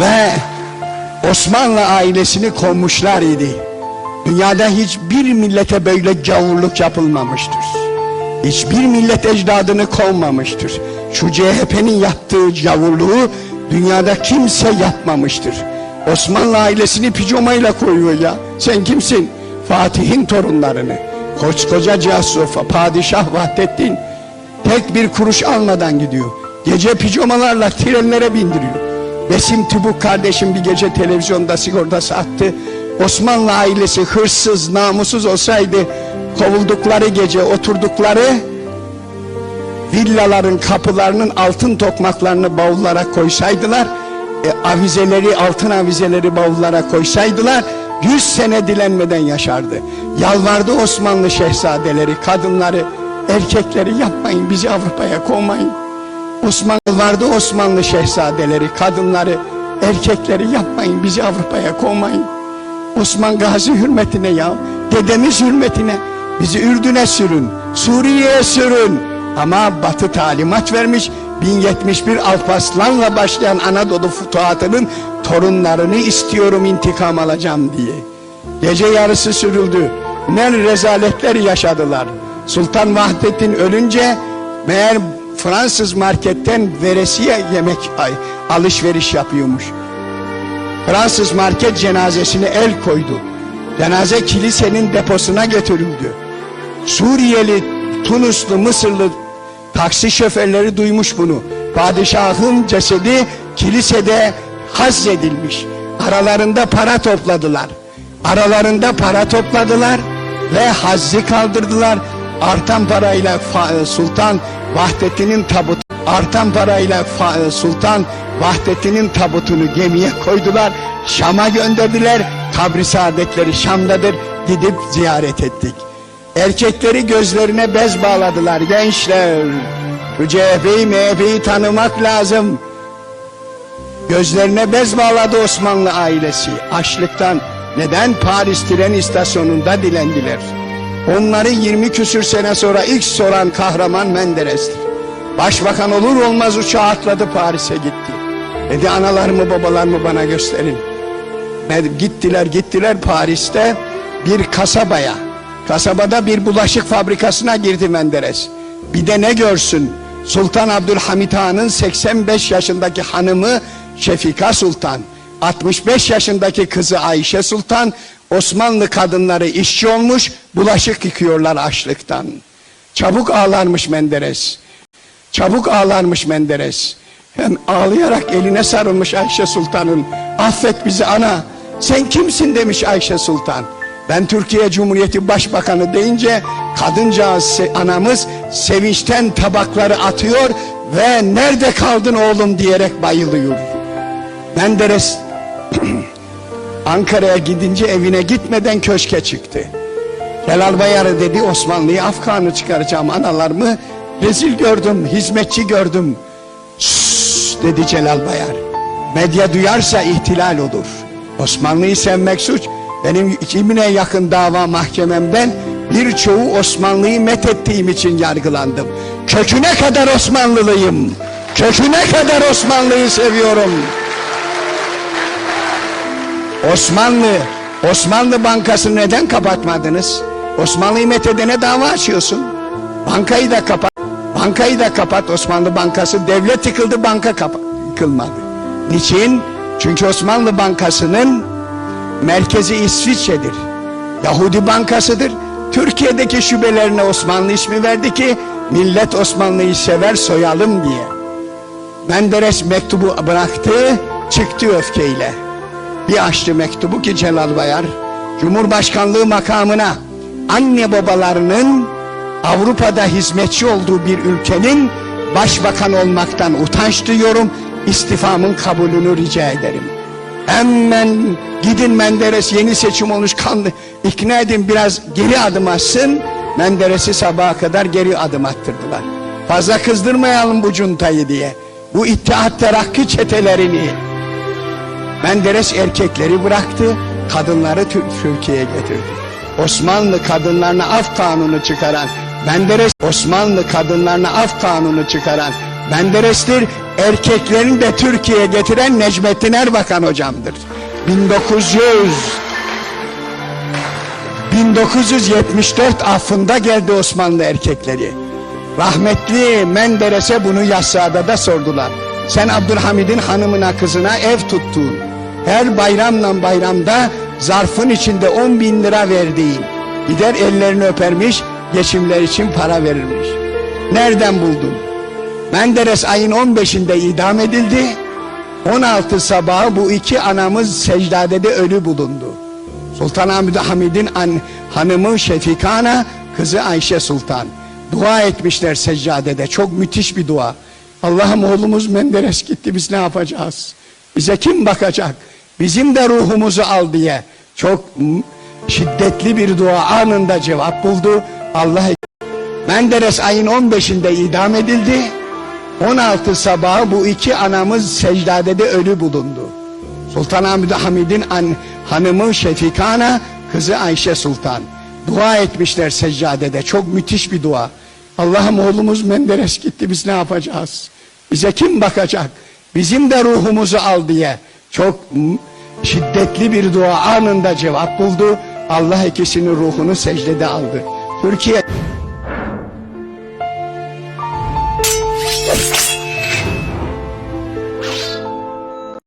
ve Osmanlı ailesini kovmuşlar idi. Dünyada hiçbir millete böyle gavurluk yapılmamıştır. Hiçbir millet ecdadını kovmamıştır. Şu CHP'nin yaptığı gavurluğu dünyada kimse yapmamıştır. Osmanlı ailesini pijamayla koyuyor ya. Sen kimsin? Fatih'in torunlarını. Koskoca Cihazsofa, Padişah Vahdettin tek bir kuruş almadan gidiyor. Gece pijamalarla trenlere bindiriyor. Besim Tübük kardeşim bir gece televizyonda sigortası attı. Osmanlı ailesi hırsız, namussuz olsaydı kovuldukları gece oturdukları villaların kapılarının altın tokmaklarını bavullara koysaydılar, e, avizeleri, altın avizeleri bavullara koysaydılar, yüz sene dilenmeden yaşardı. Yalvardı Osmanlı şehzadeleri, kadınları, erkekleri yapmayın bizi Avrupa'ya kovmayın. Osman vardı Osmanlı şehzadeleri, kadınları, erkekleri yapmayın bizi Avrupa'ya kovmayın. Osman Gazi hürmetine ya, dedemiz hürmetine bizi Ürdün'e sürün, Suriye'ye sürün. Ama Batı talimat vermiş, 1071 Alparslan'la başlayan Anadolu futuhatının torunlarını istiyorum intikam alacağım diye. Gece yarısı sürüldü. Ne rezaletler yaşadılar. Sultan Vahdettin ölünce meğer Fransız marketten veresiye yemek alışveriş yapıyormuş. Fransız market cenazesine el koydu. Cenaze kilisenin deposuna götürüldü. Suriyeli, Tunuslu, Mısırlı taksi şoförleri duymuş bunu. Padişahın cesedi kilisede hazredilmiş. Aralarında para topladılar. Aralarında para topladılar ve hazzı kaldırdılar. Artan parayla Sultan Vahdettin'in tabutu artan parayla Fa- Sultan Vahdettin'in tabutunu gemiye koydular. Şam'a gönderdiler. Kabri saadetleri Şam'dadır. Gidip ziyaret ettik. Erkekleri gözlerine bez bağladılar gençler. Şu CHP'yi MHP'yi tanımak lazım. Gözlerine bez bağladı Osmanlı ailesi. Açlıktan neden Paris tren istasyonunda dilendiler. Onları 20 küsür sene sonra ilk soran kahraman Menderes'tir. Başbakan olur olmaz uçağa atladı Paris'e gitti. Dedi analarımı babalarımı bana gösterin. Gittiler gittiler Paris'te bir kasabaya. Kasabada bir bulaşık fabrikasına girdi Menderes. Bir de ne görsün? Sultan Abdülhamit Han'ın 85 yaşındaki hanımı Şefika Sultan, 65 yaşındaki kızı Ayşe Sultan, Osmanlı kadınları işçi olmuş, bulaşık yıkıyorlar açlıktan. Çabuk ağlarmış Menderes. Çabuk ağlarmış Menderes. Hem ağlayarak eline sarılmış Ayşe Sultan'ın. Affet bizi ana. Sen kimsin demiş Ayşe Sultan. Ben Türkiye Cumhuriyeti Başbakanı deyince kadıncağız anamız sevinçten tabakları atıyor ve nerede kaldın oğlum diyerek bayılıyor. Menderes Ankara'ya gidince evine gitmeden köşke çıktı. Celal Bayar'ı dedi Osmanlı'yı Afgan'ı çıkaracağım analarımı rezil gördüm, hizmetçi gördüm. Şşş dedi Celal Bayar. Medya duyarsa ihtilal olur. Osmanlı'yı sevmek suç. Benim 2000'e yakın dava mahkememden birçoğu Osmanlı'yı methettiğim için yargılandım. Köküne kadar Osmanlılıyım. Köküne kadar Osmanlı'yı seviyorum. Osmanlı, Osmanlı Bankası'nı neden kapatmadınız? Osmanlı'yı methedene dava açıyorsun. Bankayı da kapat. Bankayı da kapat Osmanlı Bankası. Devlet yıkıldı banka yıkılmadı. Niçin? Çünkü Osmanlı Bankası'nın merkezi İsviçre'dir. Yahudi Bankası'dır. Türkiye'deki şubelerine Osmanlı ismi verdi ki millet Osmanlı'yı sever soyalım diye. Menderes mektubu bıraktı, çıktı öfkeyle. Bir açtı mektubu ki Celal Bayar, Cumhurbaşkanlığı makamına anne babalarının Avrupa'da hizmetçi olduğu bir ülkenin başbakan olmaktan utanç duyuyorum, istifamın kabulünü rica ederim. Hemen gidin Menderes yeni seçim olmuş kanlı ikna edin biraz geri adım atsın. Menderes'i sabaha kadar geri adım attırdılar. Fazla kızdırmayalım bu cuntayı diye. Bu İttihat Terakki çetelerini. Menderes erkekleri bıraktı, kadınları Tür- Türkiye'ye getirdi. Osmanlı kadınlarına af kanunu çıkaran, Menderes Osmanlı kadınlarına af kanunu çıkaran Menderes'tir. Erkeklerini de Türkiye'ye getiren Necmettin Erbakan hocamdır. 1900 1974 affında geldi Osmanlı erkekleri. Rahmetli Menderes'e bunu Yassıada da sordular. Sen Abdülhamid'in hanımına kızına ev tuttun. Her bayramla bayramda zarfın içinde 10 bin lira verdiğin. Gider ellerini öpermiş, geçimler için para verirmiş. Nereden buldun? Menderes ayın 15'inde idam edildi. 16 sabahı bu iki anamız secdadede ölü bulundu. Sultan Hamid'in an, hanımı Şefika Ana, kızı Ayşe Sultan. Dua etmişler seccadede. Çok müthiş bir dua. Allah'ım oğlumuz Menderes gitti biz ne yapacağız? Bize kim bakacak? Bizim de ruhumuzu al diye. Çok şiddetli bir dua anında cevap buldu. Allah Menderes ayın 15'inde idam edildi. 16 sabahı bu iki anamız secdadede ölü bulundu. Sultan Hamid'in an, hanımı Şefika Ana, kızı Ayşe Sultan. Dua etmişler seccadede. Çok müthiş bir dua. Allah'ım oğlumuz Menderes gitti biz ne yapacağız? Bize kim bakacak? Bizim de ruhumuzu al diye. Çok şiddetli bir dua anında cevap buldu. Allah ikisinin ruhunu secdede aldı. Türkiye